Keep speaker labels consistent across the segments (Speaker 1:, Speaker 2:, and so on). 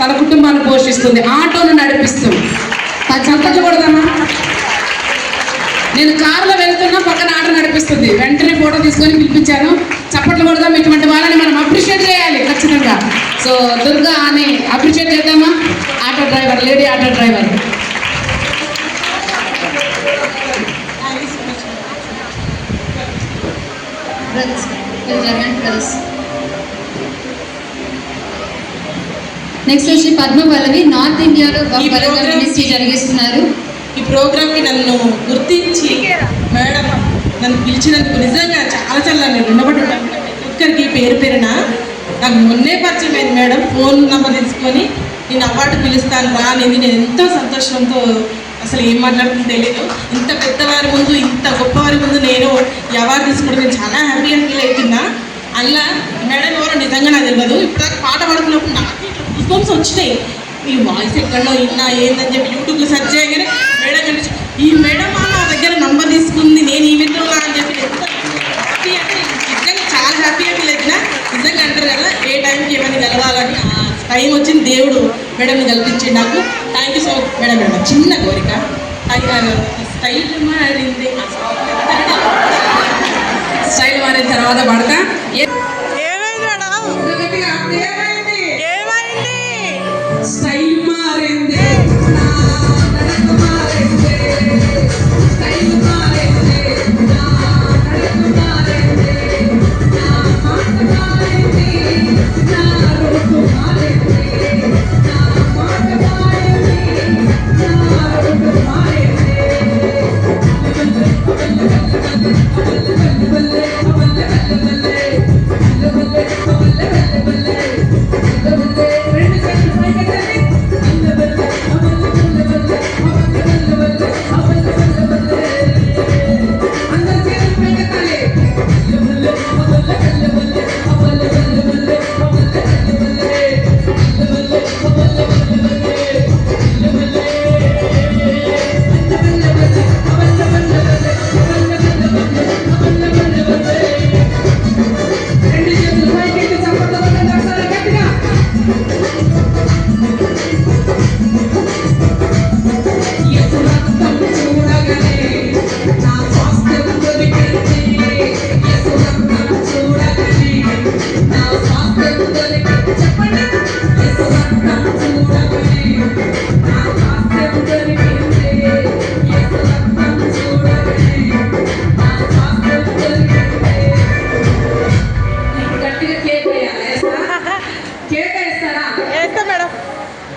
Speaker 1: తన కుటుంబాన్ని పోషిస్తుంది ఆటోను నడిపిస్తుంది. తను చంపకూడదమ్మా. నేను కారులో వెళ్తున్నా పక్కన ఆటో నడిపిస్తుంది. వెంటనే ఫోటో తీసుకొని పిలిపించాను. చప్పట్లు కొడదాం ఇటువంటి వాళ్ళని మనం అప్రిషియేట్ చేయాలి ఖచ్చితంగా. సో దుర్గా అని అప్రిషియేట్ చేద్దామా? Auto driver lady auto driver.
Speaker 2: Brothers Jagan next వచ్చి పద్మ పల్లవి నార్త్ ఇండియాలో జరిగిస్తున్నారు.
Speaker 3: ఈ ప్రోగ్రామ్కి నన్ను గుర్తించి మేడం నన్ను పిలిచినందుకు నిజంగా చాలా చాలా నేను రుణపడి ఒక్కరికి పేరు పేరున నాకు మొన్నే పరిచయం అయింది మేడం. ఫోన్ నెంబర్ తీసుకొని నేను అవార్డు పిలుస్తాను రా అనేది నేను ఎంతో సంతోషంతో అసలు ఏం మాట్లాడుతుందో తెలియదు ఇంత పెద్దవారి ముందు ఇంత గొప్పవారి ముందు నేను ఈ అవార్డు తీసుకోవడం నేను చాలా హ్యాపీగా ఫీల్ అవుతున్నా అలా మేడం ఎవరో నిజంగా నాకు తెలియదు ఇప్పుడు పాట పాడుతున్నప్పుడు నాకు ఇట్లా గూస్ వచ్చినాయి. ఈ వాయిస్ ఎక్కడో విన్నా ఏందని చెప్పి యూట్యూబ్లో సెర్చ్ చేయగానే మేడం కనిపించి ఈ మేడం మా నా దగ్గర నంబర్ తీసుకుంది నేను ఈ విధంగా అని చెప్పి హ్యాపీ అంటే నిజంగా చాలా హ్యాపీగా ఫీల్ అయినా నిజంగా అంటారు కదా ఏ టైంకి ఏమైనా కలవాలని టైం వచ్చింది దేవుడు మేడంని కల్పించి నాకు. Thank you so much madam madam. చిన్న కోరిక. స్టైల్ మారింది.
Speaker 1: స్టైల్ మారిన తర్వాత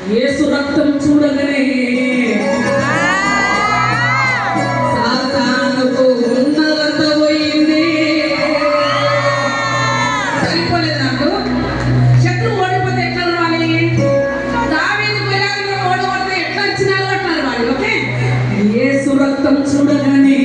Speaker 1: యేసు రక్తం చూడగానే సాతానుకు ఉన్నదంత పోయింది. సరిపోలేదు నాకు శత్రువు ఓడిపోతే ఎట్లా నడవాలి దావీదు ఓడగొడితే ఎట్లా వచ్చినారో అట్లా నడవాలి ఓకే? యేసు రక్తం చూడగానే